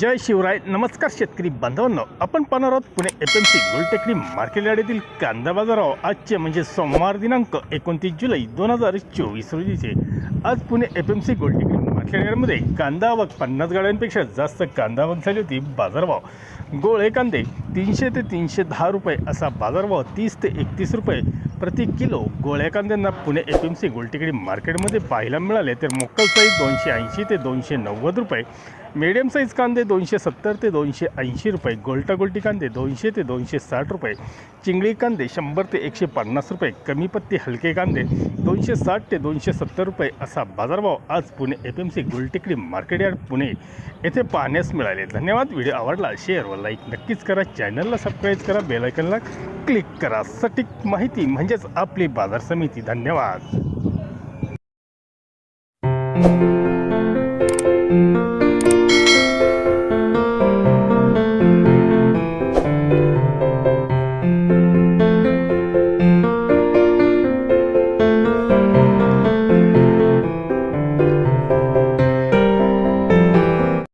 जय शिवराय नमस्कार शेतकरी बांधवांनो. आपण पाहणार आहोत Pune F M C Goltekdi market यार्डातील कांदा बाजाराव आजचे म्हणजे सोमवार दिनांक एकोणतीस जुलै दोन हजार चोवीस रोजीचे आज Pune F M C Goltekdi market यार्डमध्ये कांदा आवक पन्नास गाड्यांपेक्षा जास्त कांदा आवक झाली होती बाजारभाव. गोळे कांदे तीनशे ते तीनशे दहा रुपये असा बाजारभाव तीस ते एकतीस रुपये. प्रति किलो गोळ्या कांद्यांना Pune F M C Goltekdi मार्केटमध्ये पाहायला मिळाले तर मोकल साईज दोनशे ऐंशी ते दोनशे नव्वद रुपये मिडियम साईज कांदे दोनशे सत्तर ते दोनशे ऐंशी रुपये गोल्टा गोलटी कांदे दोनशे ते दोनशे साठ रुपये चिंगळी कांदे शंभर ते एकशे पन्नास रुपये कमी पत्ती हलके कांदे दोनशे साठ ते दोनशे सत्तर रुपये असा बाजारभाव आज Pune F M C Goltekdi market yard Pune येथे पाहण्यास मिळाले. धन्यवाद. व्हिडिओ आवडला शेअर व लाईक नक्कीच करा. चॅनलला सबस्क्राईब करा बेलायकनला क्लिक करा. सटीक माहिती म्हणजे म्हणजेच आपली बाजार समिती. धन्यवाद.